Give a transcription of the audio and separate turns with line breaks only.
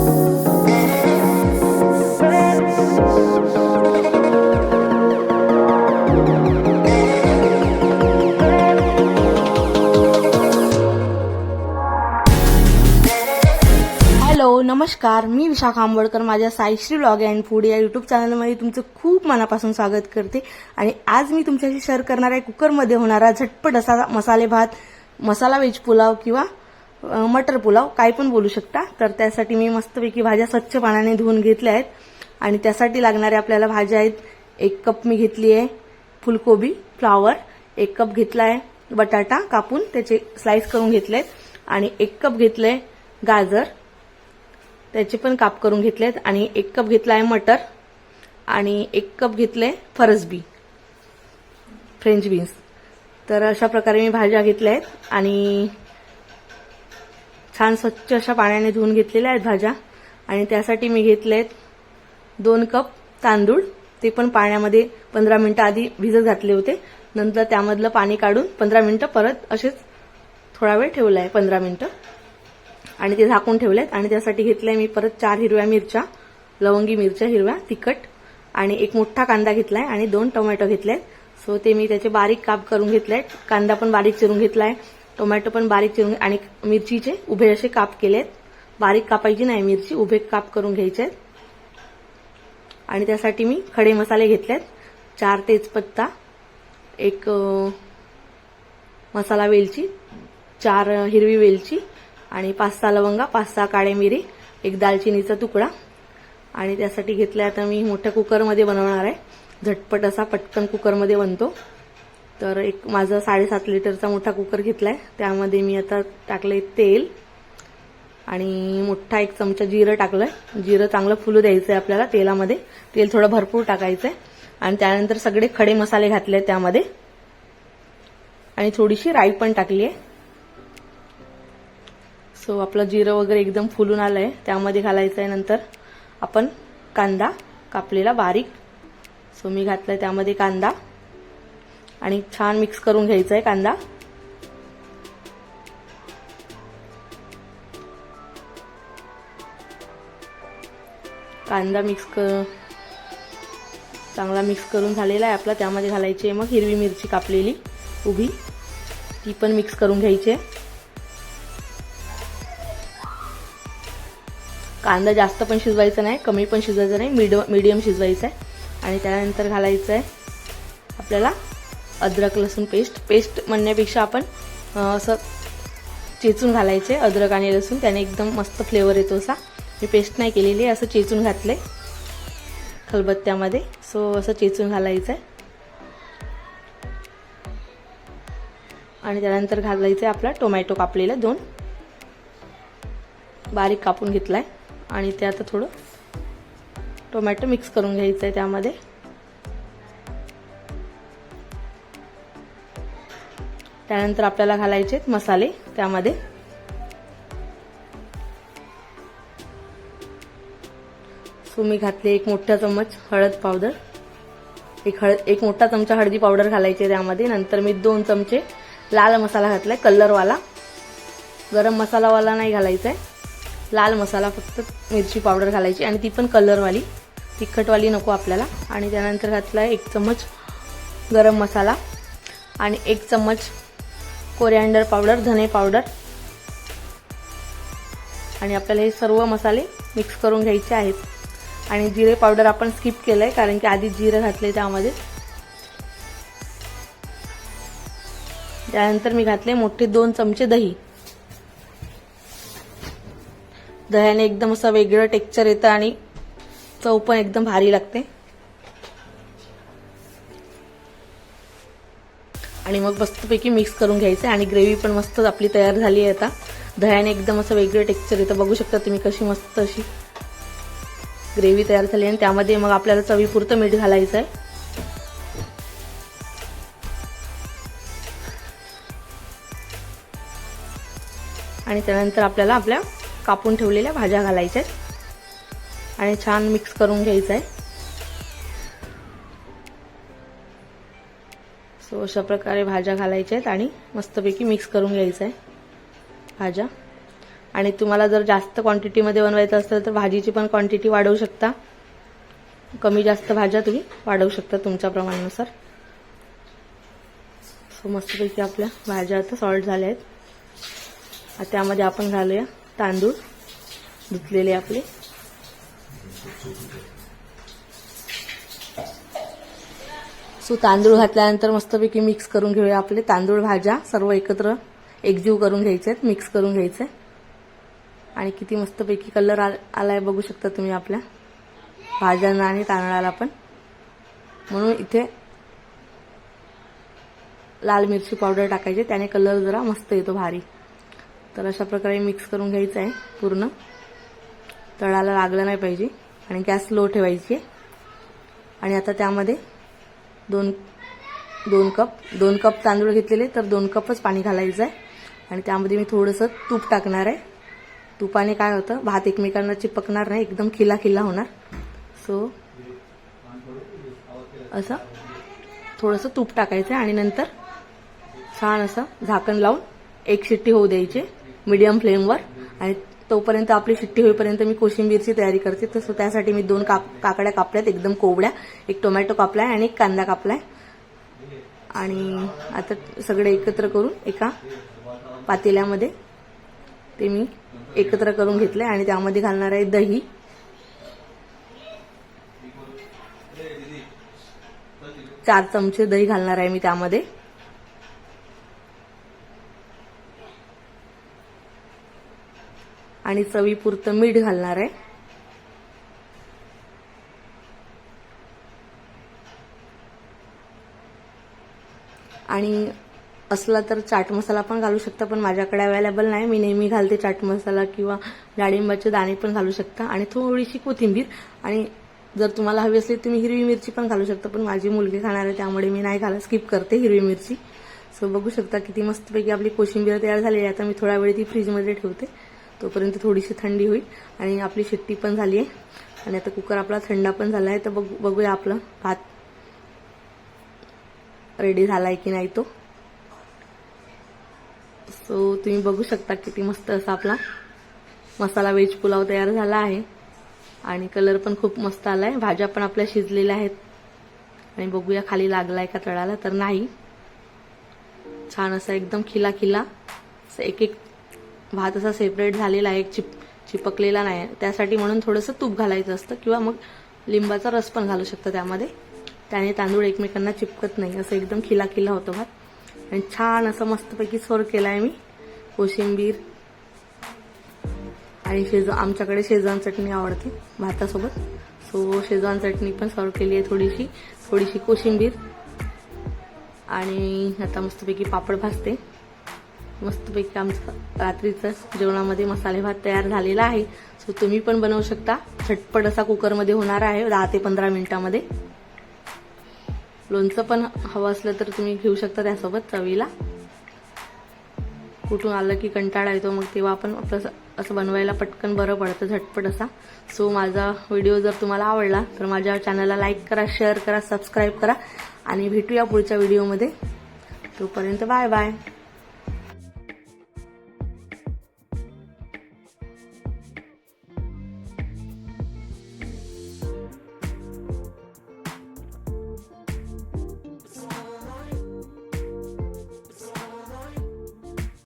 Hello नमस्कार. मी विशाखा आंबोडकर माझ्या Saishree blog and food या युट्यूब चॅनलमध्ये तुमचं खूप मनापासून स्वागत करते. आणि आज मी तुमच्याशी शेअर करणार आहे कुकरमध्ये होणारा झटपट असा मसाले भात मसाला वेज पुलाव किंवा मटर पुलाव काय पण बोलू शकता. तर त्यासाठी मी मस्तपैकी भाज्या स्वच्छ पाण्याने धुवून घेतल्या आहेत. आणि त्यासाठी लागणाऱ्या आपल्याला भाज्या आहेत एक कप मी घेतली आहे फुलकोबी फ्लावर एक कप घेतला आहे बटाटा कापून त्याचे स्लाइस करून घेतलेत आणि एक कप घेतलंय गाजर त्याचे पण काप करून घेतलेत आणि एक कप घेतला आहे मटर आणि एक कप घेतलंय फरसबी फ्रेंच बीन्स. तर अशा प्रकारे मी भाज्या घेतल्या आहेत. आणि छान स्वच्छ अशा पाण्याने धुवून घेतलेल्या आहेत भाज्या. आणि त्यासाठी मी घेतलेत दोन कप तांदूळ. ते पण पाण्यामध्ये पंधरा मिनिटं आधी भिजत घातले होते. नंतर त्यामधलं पाणी काढून पंधरा मिनिटं परत असेच थोडा वेळ ठेवला आहे पंधरा मिनिटं. आणि ते झाकून ठेवलेत. आणि त्यासाठी घेतलंय मी परत चार हिरव्या मिरच्या लवंगी मिरच्या हिरव्या तिखट. आणि एक मोठा कांदा घेतलाय आणि दोन टोमॅटो घेतलेत. सो ते मी त्याचे बारीक काप करून घेतलेत. कांदा पण बारीक चिरून घेतलाय. टोमॅटो पण बारीक चिरून आणि मिरचीचे उभे असे काप केलेत. बारीक कापायची नाही मिरची उभे काप करून घ्यायचे आहेत. आणि त्यासाठी मी खडे मसाले घेतलेत. चार तेजपत्ता एक मसाला वेलची चार हिरवी वेलची आणि पाच सहा लवंगा पाच सहा काळे मिरी एक दालचिनीचा तुकडा. आणि त्यासाठी घेतल्या आता मी मोठ्या कुकरमध्ये बनवणार आहे. झटपट असा पटकन कुकरमध्ये बनतो. तर एक माझा साडेसात लिटरचा मोठा कुकर घेतलाय. त्यामध्ये मी आता टाकलंय तेल आणि मोठा एक चमचा जिरं टाकलंय. जिरं चांगलं फुलू द्यायचंय आपल्याला तेलामध्ये. तेल थोडं भरपूर टाकायचंय. आणि त्यानंतर सगळे खडे मसाले घातले त्यामध्ये. आणि थोडीशी राई पण टाकली आहे सो आपलं जिरं वगैरे एकदम फुलून आलंय. त्यामध्ये घालायचं आहे नंतर आपण कांदा कापलेला बारीक. सो मी घातलाय त्यामध्ये कांदा. आणि छान मिक्स करून घ्यायचा आहे कांदा. कांदा मिक्स कर चांगला मिक्स करून झालेला आहे आपला. त्यामध्ये घालायची आहे मग हिरवी मिरची कापलेली उभी. ती पण मिक्स करून घ्यायची आहे. कांदा जास्त पण शिजवायचा नाही कमी पण शिजवायचा नाही मीडियम मीडियम शिजवायचा आहे. आणि त्यानंतर घालायचं आहे आपल्याला अद्रक लसूण पेस्ट. पेस्ट म्हणण्यापेक्षा आपण असं चेचून घालायचे अद्रक आणि लसूण. त्याने एकदम मस्त फ्लेवर येतो असा. मी पेस्ट नाही केलेली आहे असं चेचून घातले खलबत्त्यामध्ये. सो असं चेचून घालायचं आहे आणि त्यानंतर घालायचं आहे आपला टोमॅटो कापलेला दोन. बारीक कापून घेतलाय. आणि ते आता थोडं टोमॅटो मिक्स करून घ्यायचं आहे त्यामध्ये. त्यानंतर आपल्याला घालायचे मसाले त्यामध्ये. सो मी घातले एक मोठा चमच हळद पावडर. एक हळद एक मोठा चमचा हळदी पावडर घालायचे आहे त्यामध्ये. नंतर मी दोन चमचे लाल मसाला घातलाय कलरवाला. गरम मसालावाला नाही घालायचा आहे लाल मसाला फक्त मिरची पावडर घालायची आणि ती पण कलरवाली. तिखटवाली नको आपल्याला. आणि त्यानंतर घातला एक चमच गरम मसाला. आणि एक चम्मच कोरिअँडर पावडर धने पावडर. आणि आपल्याला हे सर्व मसाले मिक्स करून घ्यायचे आहेत. आणि जिरे पावडर आपण स्किप केलं आहे कारण की आधी जिरं घातले त्यामध्ये. त्यानंतर मी घातले मोठे दोन चमचे दही. दह्याने एकदम असं वेगळं टेक्स्चर येतं आणि चव पण एकदम भारी लागते. आणि मग मस्तपैकी मिक्स करून घ्यायचं आणि ग्रेव्ही पण मस्त आपली तयार झाली आहे आता. दह्याने एकदम असं वेगळं टेक्स्चर येतं. बघू शकता तुम्ही कशी मस्त अशी ग्रेव्ही तयार झाली आणि त्यामध्ये मग आपल्याला चवीपुरतं मीठ घालायचं आहे. आणि त्यानंतर आपल्याला आपल्या कापून ठेवलेल्या भाज्या घालायच्या आहेत. आणि छान मिक्स करून घ्यायचं आहे. सो अशा प्रकारे भाज्या घालायच्या आहेत आणि मस्तपैकी मिक्स करून घ्यायचं आहे. भाज्या. आणि तुम्हाला जर जास्त क्वांटिटीमध्ये बनवायचं असेल तर भाजीची पण क्वांटिटी वाढवू शकता. कमी जास्त भाज्या तुम्ही वाढवू शकता तुमच्या प्रमाणानुसार. सो मस्तपैकी आपल्या भाज्या आता सॉल्ट झाल्या आहेत. त्यामध्ये आपण घालूया तांदूळ. धुतलेले आपले. सो तांदूळ घातल्यानंतर मस्तपैकी मिक्स करून घेऊया आपले. तांदूळ भाज्या सर्व एकत्र एकजीव करून घ्यायचे आहेत मिक्स करून घ्यायचे आणि किती मस्तपैकी कलर आलाय बघू शकता तुम्ही आपल्या. भाज्यांना आणि तांदळाला पण. म्हणून इथे लाल मिरची पावडर टाकायची त्याने कलर जरा मस्त येतो भारी. तर अशा प्रकारे मिक्स करून घ्यायचं आहे पूर्ण. तळाला लागलं नाही पाहिजे आणि गॅस लो ठेवायची आहे. आणि आता त्यामध्ये दोन दोन कप दोन कप तांदूळ घेतलेले तर दोन कपच पाणी घालायचं आहे आणि त्यामध्ये मी थोडंसं तूप टाकणार आहे. तुपाने काय होतं भात एकमेकांना चिपकणार नाही एकदम खिला खिला होणार. सो असं थोडंसं तूप टाकायचं आणि नंतर छान असं झाकण लावून एक शिट्टी होऊ द्यायची मीडियम फ्लेमवर आणि तोपर्यंत आपली शिट्टी होईपर्यंत मी कोशिंबीरची तयारी करते. तसं त्यासाठी मी दोन काप काकड्या कापल्यात. एकदम कोवड्या एक टोमॅटो कापलाय आणि एक कांदा कापलाय. आणि आता सगळे एकत्र करून एका पातेल्यामध्ये ते मी एकत्र करून घेतले आणि त्यामध्ये घालणार आहे दही. चार चमचे दही घालणार आहे मी त्यामध्ये. आणि चवीपुरतं मीठ घालणार आहे. आणि असला तर चाट मसाला पण घालू शकता पण माझ्याकडे अवेलेबल नाही. मी नेहमी घालते चाट मसाला किंवा डाळिंबाचे दाणे पण घालू शकता. आणि थोडीशी कोथिंबीर. आणि जर तुम्हाला हवी असली तुम्ही हिरवी मिरची पण घालू शकता पण माझी मुलगी खाणार आहे त्यामुळे मी नाही घाला स्किप करते हिरवी मिरची. सो बघू शकता किती मस्तपैकी आपली कोशिंबीर तयार झालेली आहे. आता मी थोडा वेळ ती फ्रीजमध्ये ठेवते. तोपर्यंत थोडीशी थंडी होईल. आणि आपली शिट्टी पण झाली आहे. आणि आता कुकर आपला थंडा पण झाला आहे. तर बघू बघूया आपलं भात रेडी झाला आहे की नाही तो. सो तुम्ही बघू शकता किती मस्त असा आपला मसाला वेज पुलाव तयार झाला आहे. आणि कलर पण खूप मस्त आला आहे भाज्या पण आपल्या शिजलेल्या आहेत. आणि बघूया खाली लागलाय का तळाला तर नाही. छान असा एकदम खिला खिला असं एक एक भात असा सेपरेट झालेला आहे चिप चिपकलेला नाही. त्यासाठी म्हणून थोडंसं तूप घालायचं असतं किंवा मग लिंबाचा रस पण घालू शकतं त्यामध्ये. त्याने तांदूळ एकमेकांना चिपकत नाही. असं एकदम खिला खिला होतो भात. आणि छान असं मस्तपैकी सोर केला आहे मी. कोशिंबीर. आणि शेज आमच्याकडे शेजवान चटणी आवडते भातासोबत. सो शेजवान चटणी पण सर्व केली आहे थोडीशी. थोडीशी कोशिंबीर. आणि आता मस्तपैकी पापड भाजते. मस्तपैकी आमचं रात्रीचं जेवणामध्ये मसाले भात तयार झालेला आहे. सो तुम्ही पण बनवू शकता. झटपट असा कुकरमध्ये होणार आहे. दहा ते पंधरा मिनिटामध्ये. लोणचं पण हवं असलं तर तुम्ही घेऊ शकता त्यासोबत चवीला. कुठून आलं की कंटाळा येतो मग तेव्हा आपण आपलं असं बनवायला पटकन बरं पडतं झटपट असा. सो माझा व्हिडिओ जर तुम्हाला आवडला तर माझ्या चॅनलला लाईक करा शेअर करा सबस्क्राईब करा. आणि भेटूया पुढच्या व्हिडिओमध्ये. तोपर्यंत बाय बाय